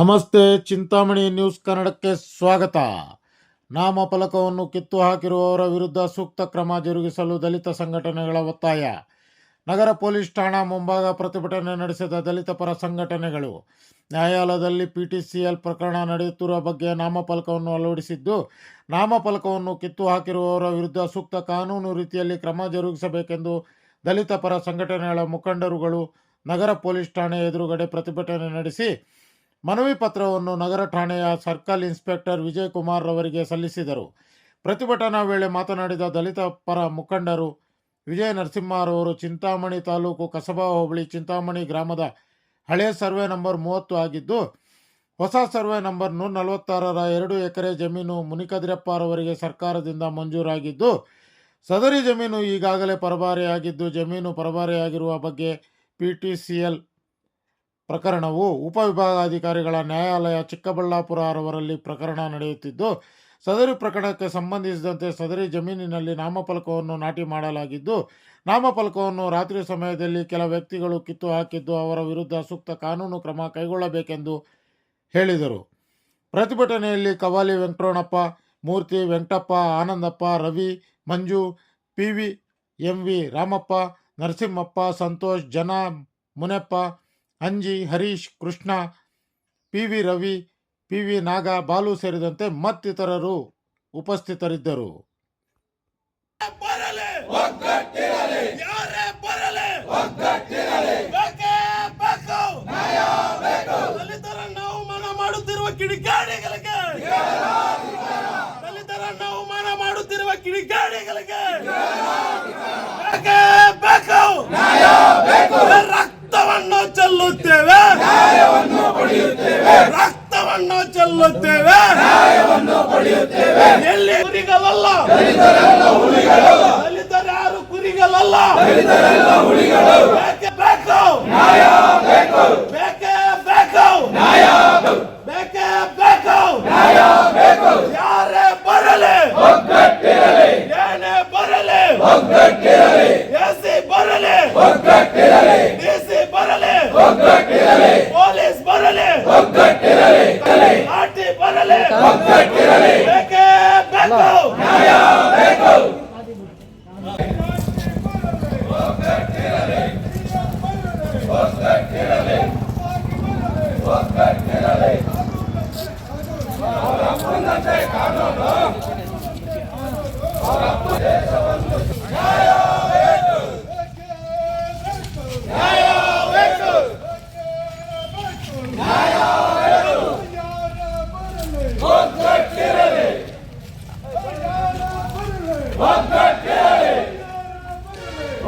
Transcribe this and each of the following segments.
ನಮಸ್ತೆ, ಚಿಂತಾಮಣಿ ನ್ಯೂಸ್ ಕನ್ನಡಕ್ಕೆ ಸ್ವಾಗತ. ನಾಮಫಲಕವನ್ನು ಕಿತ್ತು ಹಾಕಿರುವವರ ವಿರುದ್ಧ ಸೂಕ್ತ ಕ್ರಮ ಜರುಗಿಸಲು ದಲಿತ ಸಂಘಟನೆಗಳ ಒತ್ತಾಯ. ನಗರ ಪೊಲೀಸ್ ಠಾಣಾ ಮುಂಭಾಗ ಪ್ರತಿಭಟನೆ ನಡೆಸಿದ ದಲಿತ ಪರ ಸಂಘಟನೆಗಳು. ನ್ಯಾಯಾಲಯದಲ್ಲಿ ಪಿಟಿಸಿಎಲ್ ಪ್ರಕರಣ ನಡೆಯುತ್ತಿರುವ ಬಗ್ಗೆ ನಾಮಫಲಕವನ್ನು ಅಳವಡಿಸಿದ್ದು, ನಾಮಫಲಕವನ್ನು ಕಿತ್ತು ಹಾಕಿರುವವರ ವಿರುದ್ಧ ಸೂಕ್ತ ಕಾನೂನು ರೀತಿಯಲ್ಲಿ ಕ್ರಮ ಜರುಗಿಸಬೇಕೆಂದು ದಲಿತ ಪರ ಸಂಘಟನೆಗಳ ಮುಖಂಡರುಗಳು ನಗರ ಪೊಲೀಸ್ ಠಾಣೆ ಎದುರುಗಡೆ ಪ್ರತಿಭಟನೆ ನಡೆಸಿ ಮನವಿ ಪತ್ರವನ್ನು ನಗರ ಠಾಣೆಯ ಸರ್ಕಲ್ ಇನ್ಸ್ಪೆಕ್ಟರ್ ವಿಜಯ್ ಕುಮಾರ್ ರವರಿಗೆ ಸಲ್ಲಿಸಿದರು. ಪ್ರತಿಭಟನಾ ವೇಳೆ ಮಾತನಾಡಿದ ದಲಿತ ಪರ ಮುಖಂಡರು, ವಿಜಯ ನರಸಿಂಹರವರು ಚಿಂತಾಮಣಿ ತಾಲೂಕು ಕಸಬಾ ಹೋಬಳಿ ಚಿಂತಾಮಣಿ ಗ್ರಾಮದ ಹಳೆಯ ಸರ್ವೆ ನಂಬರ್ ಮೂವತ್ತು ಆಗಿದ್ದು, ಹೊಸ ಸರ್ವೆ ನಂಬರ್ ನೂರ ನಲವತ್ತಾರರ ಎರಡು ಎಕರೆ ಜಮೀನು ಮುನಿಕದಿರಪ್ಪರವರಿಗೆ ಸರ್ಕಾರದಿಂದ ಮಂಜೂರಾಗಿದ್ದು, ಸದರಿ ಜಮೀನು ಈಗಾಗಲೇ ಪರಭಾರೆಯಾಗಿದ್ದು, ಜಮೀನು ಪರಭಾರೆಯಾಗಿರುವ ಬಗ್ಗೆ ಪಿ ಟಿ ಸಿ ಎಲ್ ಪ್ರಕರಣವು ಉಪವಿಭಾಗಾಧಿಕಾರಿಗಳ ನ್ಯಾಯಾಲಯ ಚಿಕ್ಕಬಳ್ಳಾಪುರ ಅವರಲ್ಲಿ ಪ್ರಕರಣ ನಡೆಯುತ್ತಿದ್ದು, ಸದರಿ ಪ್ರಕರಣಕ್ಕೆ ಸಂಬಂಧಿಸಿದಂತೆ ಸದರಿ ಜಮೀನಿನಲ್ಲಿ ನಾಮಫಲಕವನ್ನು ನಾಟಿ ಮಾಡಲಾಗಿದ್ದು, ನಾಮಫಲಕವನ್ನು ರಾತ್ರಿ ಸಮಯದಲ್ಲಿ ಕೆಲ ವ್ಯಕ್ತಿಗಳು ಕಿತ್ತು ಹಾಕಿದ್ದು, ಅವರ ವಿರುದ್ಧ ಸೂಕ್ತ ಕಾನೂನು ಕ್ರಮ ಕೈಗೊಳ್ಳಬೇಕೆಂದು ಹೇಳಿದರು. ಪ್ರತಿಭಟನೆಯಲ್ಲಿ Kavali Venkatonappa Murthy Venkatappa, Anandappa, Ravi, Manju, P V M V Ramappa, Narasimhappa, Santosh, ಜನ, Muneppa Anji, Harish, Krishna, P V Ravi, P V Naga, Balu ಸೇರಿದಂತೆ ಮತ್ತಿತರರು ಉಪಸ್ಥಿತರಿದ್ದರು. ಮಾಡುತ್ತಿರುವ ಕಿಡಿಗಾಡಿಗಳಿಗೆ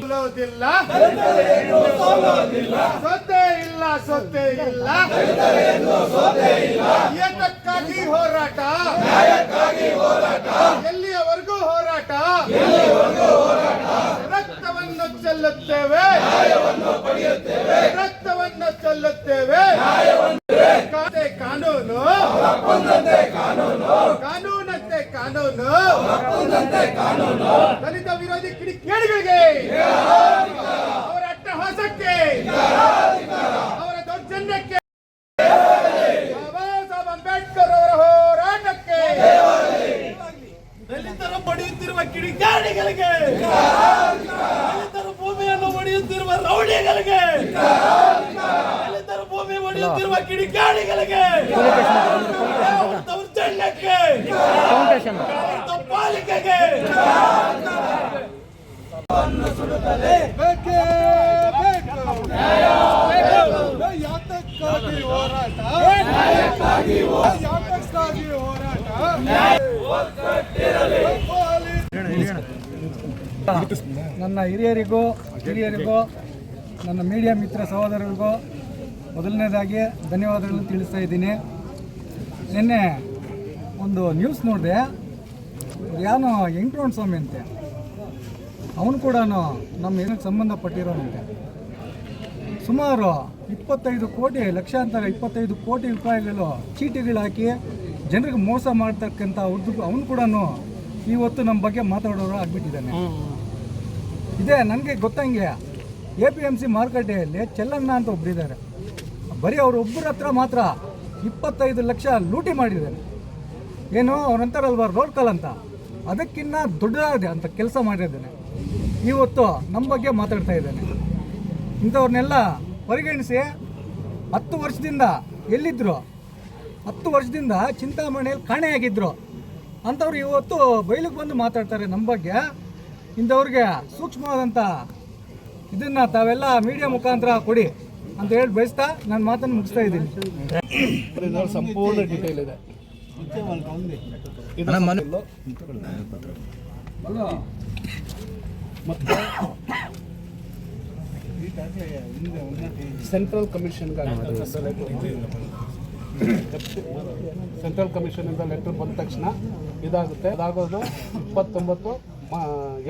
ಸೋಲೋದಿಲ್ಲ ಸೊತ್ತೆ ಇಲ್ಲ ಸೊತ್ತೆ ಇಲ್ಲ ಏತಕ್ಕಾಗಿ ಹೋರಾಟ. ಎಲ್ಲಿಯವರೆಗೂ ಹೋರಾಟ? ರಕ್ತವನ್ನು ಚೆಲ್ಲುತ್ತೇವೆ. ರಕ್ತವನ್ನು ಚೆಲ್ಲುತ್ತೇವೆ. ಕಾದೆ ಕಾನೂನು. ಕಾನೂನು. ದಲಿತ ವಿರೋಧಿ ಕಿಡಿ ಕಿಡಿಗೇಡಿಗಳಿಗೆ ಅವರ ಅಟ್ಟಹಾಸಕ್ಕೆ ಅವರ ದೌರ್ಜನ್ಯಕ್ಕೆ. ಬಾಬಾ ಸಾಹೇಬ್ ಅಂಬೇಡ್ಕರ್ ಅವರ ಹೋರಾಟಕ್ಕೆ. ದಲಿತರ ಪಡೆಯುತ್ತಿರುವ ಕಿಡಿಗಾಡಿಗಳಿಗೆ ದಲಿತರು ಭೂಮಿಯನ್ನು ಒಡೆಯುತ್ತಿರುವ ರೌಡಿಗಳಿಗೆ. ಕಿಡಿಕಾರಿಗಳಿಗೆ ಫೌಂಡೇಶನ್ ಪಾಲಿಕೆಗೆ ಬೇಕೇ ಬೇಕು ಯಾತಕ್ಕಾಗಿ ಹೋರಾಟ ಯಾತಕ್ಕಾಗಿ ಹೋರಾಟ ನನ್ನ ಹಿರಿಯರಿಗೂ ಹಿರಿಯರಿಗೂ, ನನ್ನ ಮೀಡಿಯಾ ಮಿತ್ರ ಸಹೋದರರಿಗೂ ಮೊದಲನೇದಾಗಿ ಧನ್ಯವಾದಗಳನ್ನು ತಿಳಿಸ್ತಾ ಇದ್ದೀನಿ. ನಿನ್ನೆ ಒಂದು ನ್ಯೂಸ್ ನೋಡಿದೆ. ಯಾನೋ ವೆಂಕಟರಮಣ ಸ್ವಾಮಿ ಅಂತೆ. ಅವನು ಕೂಡ ನಮ್ಮ ಏನಕ್ಕೆ ಸಂಬಂಧಪಟ್ಟಿರೋನಂತೆ. ಸುಮಾರು ಇಪ್ಪತ್ತೈದು ಕೋಟಿ, ಲಕ್ಷಾಂತರ ಇಪ್ಪತ್ತೈದು ಕೋಟಿ ರೂಪಾಯಿಗಳು ಚೀಟಿಗಳು ಹಾಕಿ ಜನರಿಗೆ ಮೋಸ ಮಾಡ್ತಕ್ಕಂಥ ಅವ್ರದ್ದು ಅವನು ಕೂಡ ಇವತ್ತು ನಮ್ಮ ಬಗ್ಗೆ ಮಾತಾಡೋರು ಆಗಿಬಿಟ್ಟಿದ್ದಾನೆ. ಇದೇ ನನಗೆ ಗೊತ್ತಂಗೆ ಎ ಪಿ ಎಂ ಸಿ ಮಾರುಕಟ್ಟೆಯಲ್ಲಿ ಚೆಲ್ಲಣ್ಣ ಅಂತ ಒಬ್ಬರಿದ್ದಾರೆ ಬರೀ ಅವ್ರ ಒಬ್ಬರ ಹತ್ರ ಮಾತ್ರ ಇಪ್ಪತ್ತೈದು ಲಕ್ಷ ಲೂಟಿ ಮಾಡಿದ್ದಾರೆ. ಏನು ಅವ್ರಂತಾರಲ್ವ ರೋಡ್ ಕಾಲ್ ಅಂತ? ಅದಕ್ಕಿನ್ನ ದೊಡ್ಡದಾಗಿದೆ ಅಂತ ಕೆಲಸ ಮಾಡಿದ್ದೇನೆ. ಇವತ್ತು ನಮ್ಮ ಬಗ್ಗೆ ಮಾತಾಡ್ತಾ ಇದ್ದೇನೆ. ಇಂಥವ್ರನ್ನೆಲ್ಲ ಪರಿಗಣಿಸಿ ಹತ್ತು ವರ್ಷದಿಂದ ಎಲ್ಲಿದ್ದರು ಹತ್ತು ವರ್ಷದಿಂದ ಚಿಂತಾಮಣಿಯಲ್ಲಿ ಕಾಣೆಯಾಗಿದ್ದರು ಅಂಥವ್ರು ಇವತ್ತು ಬಯಲಿಗೆ ಬಂದು ಮಾತಾಡ್ತಾರೆ ನಮ್ಮ ಬಗ್ಗೆ. ಇಂಥವ್ರಿಗೆ ಸೂಕ್ಷ್ಮವಾದಂಥ ಇದನ್ನು ತಾವೆಲ್ಲ ಮೀಡಿಯಾ ಮುಖಾಂತರ ಕೊಡಿ ಅಂತ ಹೇಳಿ ಬಯಸ್ತಾ ನನ್ನ ಮಾತನ್ನು ಮುಗಿಸ್ತಾ ಇದ್ದೀನಿ. ಸಂಪೂರ್ಣ ಡೀಟೇಲ್ ಇದೆ. ಸೆಂಟ್ರಲ್ ಕಮಿಷನ್ ಸೆಂಟ್ರಲ್ ಕಮಿಷನಿಂದ ಲೆಟರ್ ಬಂದ ತಕ್ಷಣ ಇದಾಗುತ್ತೆ. ಅದಾಗೋದು ಇಪ್ಪತ್ತೊಂಬತ್ತು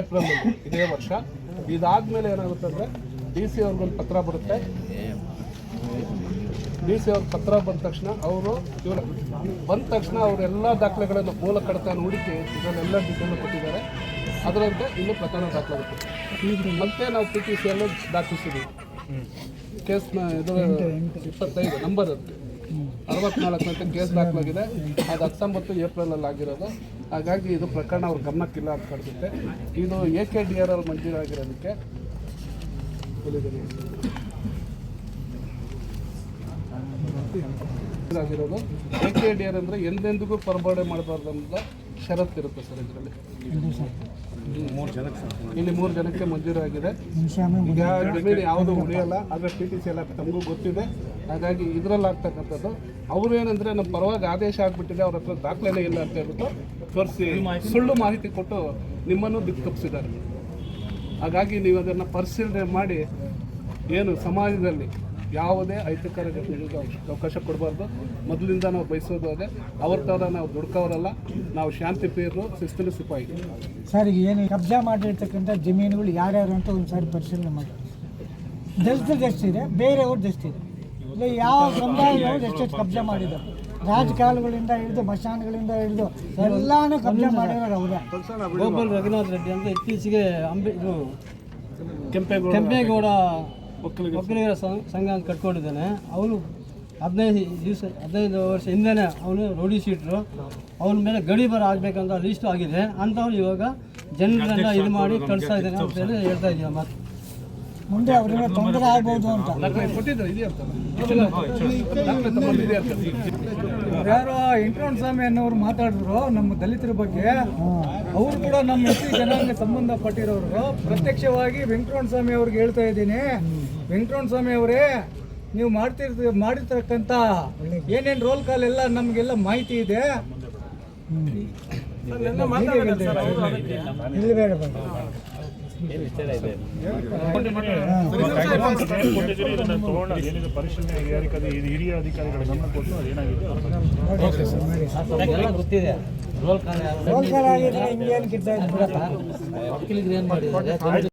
ಏಪ್ರಿಲ್ ಇದೇ ವರ್ಷ. ಇದಾದ್ಮೇಲೆ ಏನಾಗುತ್ತೆ ಅಂದರೆ ಡಿ ಸಿ ಅವ್ರಿಗೊಂದು ಪತ್ರ ಬರುತ್ತೆ. ಡಿ ಸಿ ಅವ್ರ ಪತ್ರ ಬಂದ ತಕ್ಷಣ ಅವರು ಇವರು ಬಂದ ತಕ್ಷಣ ಅವರೆಲ್ಲ ದಾಖಲೆಗಳನ್ನು ಮೂಲ ಕಡತನ ಹುಡುಕಿ ಇದನ್ನೆಲ್ಲ ಡೀಟೇಲ್ ಕೊಟ್ಟಿದ್ದಾರೆ. ಅದರಂತೆ ಇನ್ನು ಪ್ರಕರಣ ದಾಖಲಾಗುತ್ತೆ. ಮತ್ತೆ ನಾವು ಪಿ ಟಿ ಸಿಯಲ್ಲೂ ದಾಖಲಿಸಿದ್ದೀವಿ ಕೇಸ್ನ ಇದು ಇಪ್ಪತ್ತೈದು ನಂಬರ್ ಅದು. ಅರವತ್ನಾಲ್ಕರಂತೆ ಕೇಸ್ ದಾಖಲಾಗಿದೆ. ಅದು ಹತ್ತೊಂಬತ್ತು ಏಪ್ರಿಲಲ್ಲಿ ಆಗಿರೋದು. ಹಾಗಾಗಿ ಇದು ಪ್ರಕರಣ ಅವ್ರ ಗಮನಕ್ಕಿಲ್ಲ ಅಂತ ಕಾಣಿಸುತ್ತೆ ಇದು ಎ ಕೆ ಡಿ ಆರ್ ಅಲ್ಲಿ ಮಂಜೂರಾಗಿರೋದಕ್ಕೆ. ಎಲ್ಲಿದೆ? ಆಗಿರೋದು ಎ ಕೆ ಡಿ ಆರ್ ಅಂದರೆ ಎಂದೆಂದಿಗೂ ಪರಬಾಡೆ ಮಾಡಬಾರ್ದು ಅಂತ ಷರತ್ತು ಇರುತ್ತೆ ಸರ್ ಇದರಲ್ಲಿ. ಇಲ್ಲಿ ಮೂರು ಜನಕ್ಕೆ ಮಂಜೂರಾಗಿದೆ. ಆಗಿದೆ ಜಮೀನು ಯಾವುದು ಉಳಿಯಲ್ಲ ಆದರೆ ಪಿ ಟಿ ಸಿ ಎಲ್ಲ ತಮಗೂ ಗೊತ್ತಿದೆ. ಹಾಗಾಗಿ ಇದರಲ್ಲಿ ಆಗ್ತಕ್ಕಂಥದ್ದು. ಅವರು ಏನಂದ್ರೆ ನಮ್ಮ ಪರವಾಗಿ ಆದೇಶ ಆಗ್ಬಿಟ್ಟಿದೆ ಅವ್ರ ಹತ್ರ ದಾಖಲೆ ಇಲ್ಲ ಅಂತ ಹೇಳ್ಬಿಟ್ಟು ತೋರಿಸಿ ಸುಳ್ಳು ಮಾಹಿತಿ ಕೊಟ್ಟು ನಿಮ್ಮನ್ನು ದಿಕ್ಕಪ್ಪಿಸಿದ್ದಾರೆ ಹಾಗಾಗಿ ನೀವು ಅದನ್ನು ಪರಿಶೀಲನೆ ಮಾಡಿ ಏನು ಸಮಾಜದಲ್ಲಿ ಯಾವುದೇ ಅಹಿತಕರ ಘಟನೆಗಳಿಗೆ ಅವಕಾಶ- ಅವಕಾಶ ಕೊಡಬಾರ್ದು. ಮೊದಲಿಂದ ನಾವು ಬಯಸೋದು ಅದೇ. ಅವ್ರ ಥರ ನಾವು ದುಡ್ಕೋರಲ್ಲ ನಾವು ಶಾಂತಿ ಪ್ರಿಯರು ಶಿಸ್ತಿನ ಸಿಪಾಯಿ. ಸರ್ ಈಗ ಏನು ಕಬ್ಜಾ ಮಾಡಿರ್ತಕ್ಕಂಥ ಜಮೀನುಗಳು ಯಾರ್ಯಾರು ಅಂತ ಒಂದು ಸಾರಿ ಪರಿಶೀಲನೆ ಮಾಡಿ ದಸದ ಬೇರೆ ಓರ್ಜಿಸ್ ಇದೆ. ಇಲ್ಲ ಯಾವ ಸಮುದಾಯದವ್ರು ಎಷ್ಟೆಷ್ಟು ಕಬ್ಜಾ ಮಾಡಿದ್ದಾರೆ. ರಾಜಕಾಲುಗಳಿಂದ ಹಿಡಿದು ಮಶಾನ್ಗಳಿಂದ ಹಿಡಿದು ಎಲ್ಲಾನು ಕಬ್ಜಾ ಮಾಡಿರೋರು ಅವರೇ. ಗೋಪಾಲ್ ರಘುನಾಥ್ ರೆಡ್ಡಿ ಅಂತ ಇತ್ತೀಚೆಗೆ ಅಂಬೆ ಇದು ಕೆಂಪೇಗೌಡ. ಕೆಂಪೇಗೌಡ ಒಕ್ಕಲಿಗರ ಸಂಘ ಅಂತ ಕಟ್ಕೊಂಡಿದ್ದಾನೆ. ಅವನು ಹದಿನೈದು ದಿವಸ ಹದಿನೈದು ವರ್ಷ ಹಿಂದೆನೇ ಅವನು ರೋಡಿ ಶೀಟ್ರು ಅವನ ಮೇಲೆ ಗಡಿ ಬರ ಆಗಬೇಕಂತ ಲಿಸ್ಟ್ ಆಗಿದೆ. ಅಂಥವ್ನು ಇವಾಗ ಜನರನ್ನ ಇದು ಮಾಡಿ ಕಳಿಸ್ತಾ ಇದ್ದಾನೆ ಅಂತ ಹೇಳಿ ಹೇಳ್ತಾ ಇದ್ದೀವಿ ಮತ್ತೆ ಮುಂದೆ ಅವರಿಗೆ ತೊಂದರೆ ಆಗ್ಬೋದು ಅಂತ. ಯಾರೋ ಇಂಟ್ರೋನ್ ಸ್ವಾಮಿ ಅನ್ನೋರು ಮಾತಾಡಿದ್ರು ನಮ್ಮ ದಲಿತರ ಬಗ್ಗೆ. ಅವರು ಕೂಡ ನಮ್ಮ ಎಸ್ ಸಿ ಜನಾಂಗ ಸಂಬಂಧಪಟ್ಟಿರೋರು. ಪ್ರತ್ಯಕ್ಷವಾಗಿ ವೆಂಕಟರಮಣ ಸ್ವಾಮಿ ಅವ್ರಿಗೆ ಹೇಳ್ತಾ ಇದ್ದೀನಿ. ವೆಂಕಟರಮಣ ಸ್ವಾಮಿ ಅವರೇ ನೀವು ಮಾಡ್ತಿರ್ ಮಾಡಿರ್ತಕ್ಕಂಥ ಏನೇನು ರೋಲ್ ಕಾಲ್ ಎಲ್ಲ ನಮಗೆಲ್ಲ ಮಾಹಿತಿ ಇದೆ. ಇಲ್ಲಿ ಬೇಡ ಪರಿಶೀಲನೆ ಹಿರಿಯ ಅಧಿಕಾರಿಗಳ ಗಮನ ಕೊಟ್ಟು ಅದೇನಾಗಿದೆ ಗೊತ್ತಿದೆ ರೋಲ್ ಆಗಿದ್ರೆ ಹಿಂಗೇನು ಒಕ್ಕಲಿಗರು ಏನು ಮಾಡಿದ್ದಾರೆ?